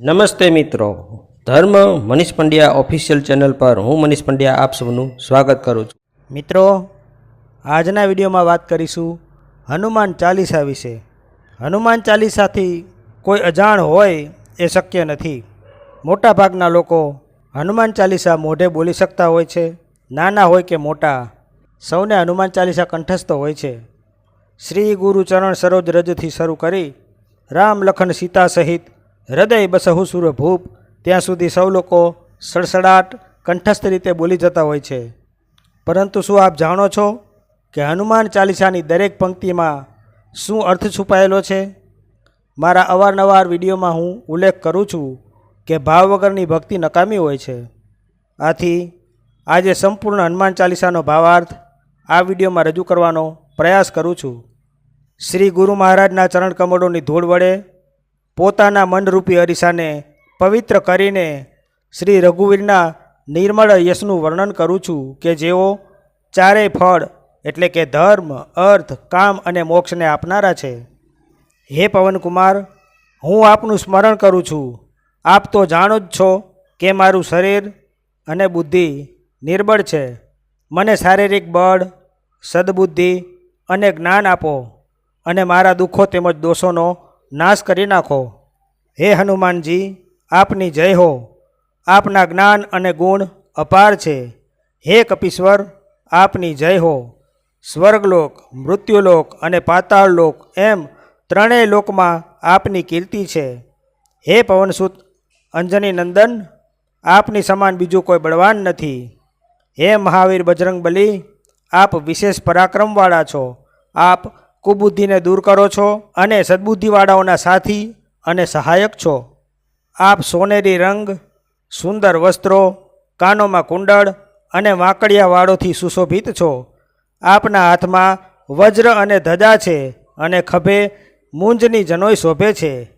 નમસ્તે મિત્રો. ધર્મ મનીષ પંડ્યા ઓફિશિયલ ચેનલ પર હું મનીષ પંડ્યા આપ સૌનું સ્વાગત કરું છું. મિત્રો, આજના વિડીયોમાં વાત કરીશું હનુમાન ચાલીસા વિશે. હનુમાન ચાલીસાથી કોઈ અજાણ હોય એ શક્ય નથી. મોટાભાગના લોકો હનુમાન ચાલીસા મોઢે બોલી શકતા હોય છે, નાના હોય કે મોટા. સૌને હનુમાન ચાલીસા કંઠસ્થ હોય છે. શ્રી ગુરુ ચરણ સરોજ રજથી શરૂ કરી રામ લખન સીતા સહિત હૃદય બસહુ ભૂપ ત્યાં સુધી સૌ લોકો સડસડાટ, કંઠસ્થ રીતે બોલી જતા હોય છે. પરંતુ શું આપ જાણો છો કે હનુમાન ચાલીસાની દરેક પંક્તિમાં શું અર્થ છુપાયેલો છે? મારા અવારનવાર વિડીયોમાં હું ઉલ્લેખ કરું છું કે ભાવ વગરની ભક્તિ નકામી હોય છે. આથી, આજે સંપૂર્ણ હનુમાન ચાલીસાનો ભાવાર્થ આ વિડીયોમાં રજૂ કરવાનો પ્રયાસ કરું છું. શ્રી ગુરુ મહારાજના ચરણ કમળોની ધૂળ વડે પોતાના મનરૂપી અરીસાને પવિત્ર કરીને શ્રી રઘુવીરના નિર્મળ યશનું વર્ણન કરું છું કે જેઓ ચારેય ફળ એટલે કે ધર્મ, અર્થ, કામ અને મોક્ષને આપનારા છે. હે પવનકુમાર, હું આપનું સ્મરણ કરું છું. આપ તો જાણો જ છો કે મારું શરીર અને બુદ્ધિ નિર્બળ છે. મને શારીરિક બળ, સદબુદ્ધિ અને જ્ઞાન આપો અને મારા દુઃખો તેમજ દોષોનો નાશ કરી નાખો. હે હનુમાનજી, આપની જય હો. આપના જ્ઞાન અને ગુણ અપાર છે. હે કપીશ્વર, આપની જય હો. સ્વર્ગલોક, મૃત્યુલોક અને પાતાળલોક એમ ત્રણેય લોકમાં આપની કીર્તિ છે. હે પવનસુત, અંજની નંદન, આપની સમાન બીજું કોઈ બળવાન નથી. હે મહાવીર બજરંગ બલી આપ વિશેષ પરાક્રમવાળા છો. આપ કુબુદ્ધિને દૂર કરો છો અને સદબુદ્ધિવાળાઓના સાથી અને સહાયક છો. આપ સોનેરી રંગ, સુંદર વસ્ત્રો, કાનોમાં કુંડળ અને વાંકડિયાવાળોથી સુશોભિત છો. આપના હાથમાં વજ્ર અને ધજા છે અને ખભે મૂંજની જનોય શોભે છે.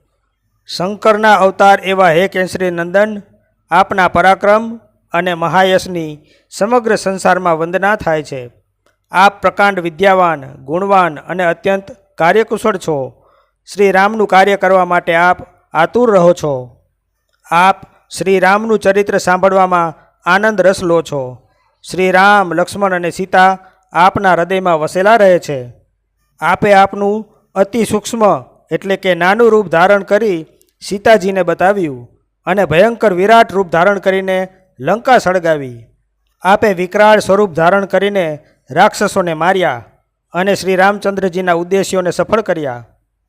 શંકરના અવતાર એવા હે કેસરી નંદન, આપના પરાક્રમ અને મહાયશની સમગ્ર સંસારમાં વંદના થાય છે. આપ પ્રકાંડ વિદ્યાવાન, ગુણવાન અને અત્યંત કાર્યકુશળ છો. શ્રી રામનું કાર્ય કરવા માટે આપ આતુર રહો છો. આપ શ્રી રામનું ચરિત્ર સાંભળવામાં આનંદ રસ લો છો. શ્રી રામ લક્ષ્મણ અને સીતા આપના હૃદયમાં વસેલા રહે છે. આપે આપનું અતિ સૂક્ષ્મ એટલે કે નાનું રૂપ ધારણ કરી સીતાજીને બતાવ્યું અને ભયંકર વિરાટ રૂપ ધારણ કરીને લંકા સળગાવી. આપે વિકરાળ સ્વરૂપ ધારણ કરીને રાક્ષસોને માર્યા અને શ્રી રામચંદ્રજીના ઉદ્દેશ્યોને સફળ કર્યા.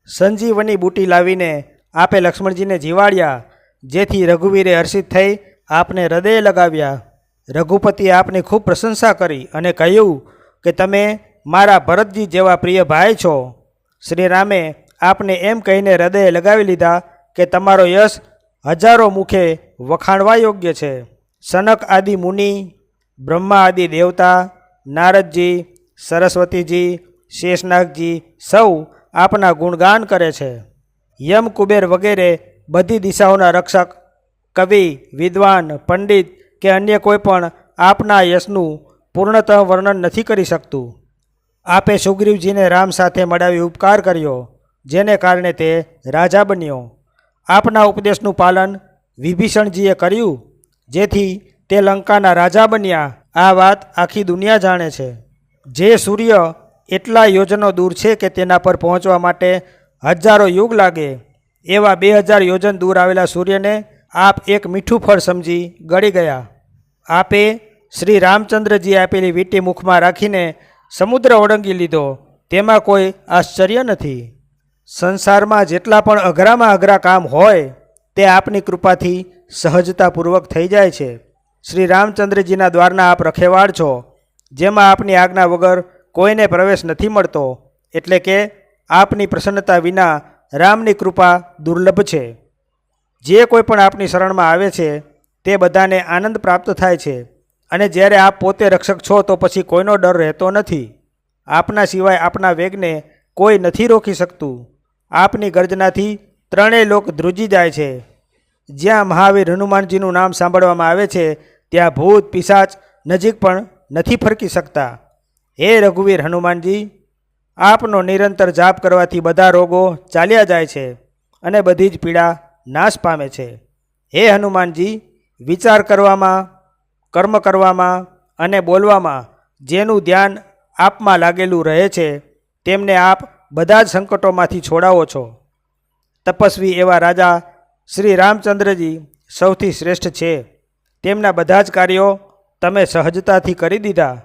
સંજીવની બૂટી લાવીને આપે લક્ષ્મણજીને જીવાડ્યા, જેથી રઘુવીરે હર્ષિત થઈ આપને હૃદય લગાવ્યા. રઘુપતિએ આપની ખૂબ પ્રશંસા કરી અને કહ્યું કે તમે મારા ભરતજી જેવા પ્રિય ભાઈ છો. શ્રી રામે આપને એમ કહીને હૃદય લગાવી લીધા કે તમારો યશ હજારો મુખે વખાણવા યોગ્ય છે. સનક આદિ મુનિ, બ્રહ્મા આદિ દેવતા નારદજી, સરસ્વતીજી, શેષનાગજી સૌ આપના ગુણગાન કરે છે. યમ કુબેર વગેરે બધી દિશાઓના રક્ષક, કવિ, વિદ્વાન, પંડિત કે અન્ય કોઈ પણ આપના યશનું પૂર્ણતઃ વર્ણન નથી કરી શકતું. આપે સુગ્રીવજીને રામ સાથે મળાવી ઉપકાર કર્યો, જેને કારણે તે રાજા બન્યો. આપના ઉપદેશનું પાલન વિભીષણજીએ કર્યું, જેથી તે લંકાના રાજા બન્યા. આ વાત આખી દુનિયા જાણે છે. જે સૂર્ય એટલા યોજનો દૂર છે કે તેના પર પહોંચવા માટે હજારો યુગ લાગે. એવા બે હજાર યોજન દૂર આવેલા સૂર્યને આપ એક મીઠું ફળ સમજી ગળી ગયા. આપે શ્રી રામચંદ્રજી આપેલી વીંટી મુખમાં રાખીને સમુદ્ર ઓળંગી લીધો. તેમાં કોઈ આશ્ચર્ય નથી. સંસારમાં જેટલા પણ અઘરામાં અઘરા કામ હોય, તે આપની કૃપાથી સહજતાપૂર્વક થઈ જાય છે. શ્રી રામચંદ્રજીના દ્વારના આપ રખેવાળ છો, જેમાં આપની આજ્ઞા વગર કોઈને પ્રવેશ નથી મળતો, એટલે કે આપની પ્રસન્નતા વિના રામની કૃપા દુર્લભ છે. જે કોઈ પણ આપની શરણમાં આવે છે, તે બધાને આનંદ પ્રાપ્ત થાય છે. અને જ્યારે આપ પોતે રક્ષક છો, તો પછી કોઈનો ડર રહેતો નથી. આપના સિવાય આપના વેગને કોઈ નથી રોકી શકતું. આપની ગર્જનાથી ત્રણેય લોક ધ્રુજી જાય છે. જ્યાં મહાવીર હનુમાનજીનું નામ સાંભળવામાં આવે છે ત્યાં ભૂત, પિશાચ નજીક પણ નથી ફરકી શકતા. હે રઘુવીર હનુમાનજી, આપનો નિરંતર જાપ કરવાથી બધા રોગો ચાલ્યા જાય છે અને બધી જ પીડા નાશ પામે છે. હે હનુમાનજી, વિચાર કરવામાં, કર્મ કરવામાં અને બોલવામાં જેનું ધ્યાન આપમાં લાગેલું રહે છે, તેમને આપ બધા જ સંકટોમાંથી છોડાવો છો. તપસ્વી એવા રાજા શ્રી રામચંદ્રજી સૌથી શ્રેષ્ઠ છે. તેમના બધા જ કાર્યો તમે સહજતાથી કરી દીધા.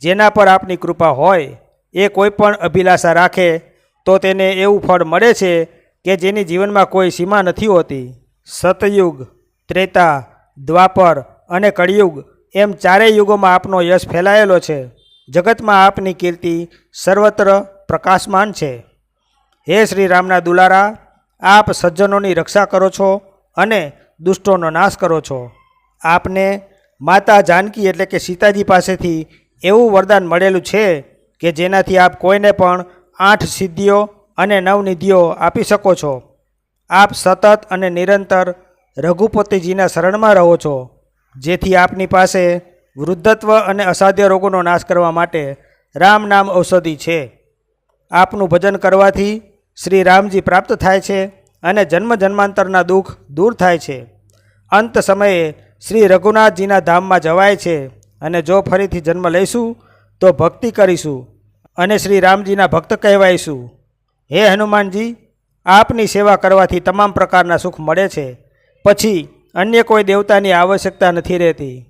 જેના પર આપની કૃપા હોય, એ કોઈ પણ અભિલાષા રાખે, તો તેને એવું ફળ મળે છે કે જેની જીવનમાં કોઈ સીમા નથી હોતી. સતયુગ, ત્રેતા, દ્વાપર અને કળિયુગ એમ ચારેય યુગોમાં આપનો યશ ફેલાયેલો છે. જગતમાં આપની કીર્તિ સર્વત્ર પ્રકાશમાન છે. હે શ્રી રામના દુલારા, આપ સજ્જનોની રક્ષા કરો છો અને દુષ્ટોનો નાશ કરો છો. આપને માતા જાનકી એટલે કે સીતાજી પાસેથી એવું વરદાન મળેલું છે કે જેનાથી આપ કોઈને પણ આઠ સિદ્ધિઓ અને નવનિધિઓ આપી શકો છો. આપ સતત અને નિરંતર રઘુપતિજીના શરણમાં રહો છો, જેથી આપની પાસે વૃદ્ધત્વ અને અસાધ્ય રોગોનો નાશ કરવા માટે રામ નામ ઔષધિ છે. આપનું ભજન કરવાથી શ્રી રામજી પ્રાપ્ત થાય છે અને જન્મ જન્માંતરના દુઃખ દૂર થાય છે. અંત સમયે શ્રી રઘુનાથજીના ધામમાં જવાય છે અને જો ફરીથી જન્મ લઈશું, તો ભક્તિ કરીશું અને શ્રી રામજીના ભક્ત કહેવાઈશું. હે હનુમાનજી, આપની સેવા કરવાથી તમામ પ્રકારના સુખ મળે છે. પછી અન્ય કોઈ દેવતાની આવશ્યકતા નથી રહેતી.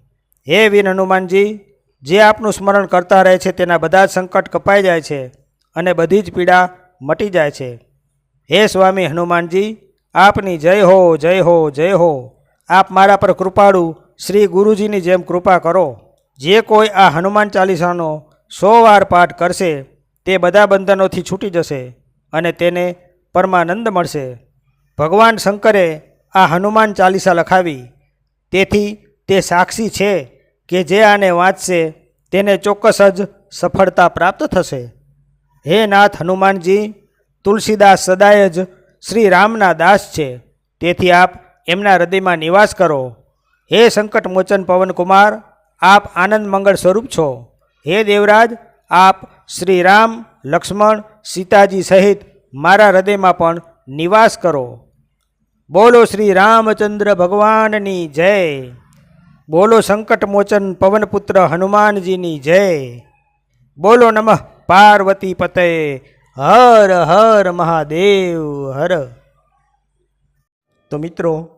હે વીર હનુમાનજી, જે આપનું સ્મરણ કરતા રહે છે તેના બધા જ સંકટ કપાઈ જાય છે અને બધી જ પીડા મટી જાય છે. હે સ્વામી હનુમાનજી, આપની જય હો જય હો જય હો. આપ મારા પર કૃપાળુ શ્રી ગુરુજીની જેમ કૃપા કરો. જે કોઈ આ હનુમાન ચાલીસાનો સો વાર પાઠ કરશે, તે બધા બંધનોથી છૂટી જશે અને તેને પરમાનંદ મળશે. ભગવાન શંકરે આ હનુમાન ચાલીસા લખાવી. તેથી તે સાક્ષી છે કે જે આને વાંચશે, તેને ચોક્કસ જ સફળતા પ્રાપ્ત થશે. હે નાથ હનુમાનજી, તુલસીદાસ સદાય જ શ્રી રામના દાસ છે. તેથી આપ એમના હૃદયમાં નિવાસ કરો. હે સંકટ મોચન પવનકુમાર આપ આનંદ મંગળ સ્વરૂપ છો. હે દેવરાજ, આપ શ્રી રામ, લક્ષ્મણ, સીતાજી સહિત મારા હૃદયમાં પણ નિવાસ કરો. બોલો શ્રી રામચંદ્ર ભગવાનની જય. બોલો સંકટ મોચન પવનપુત્ર હનુમાનજીની જય. બોલો નમઃ પાર્વતી પતે. હર હર મહાદેવ હર. તો મિત્રો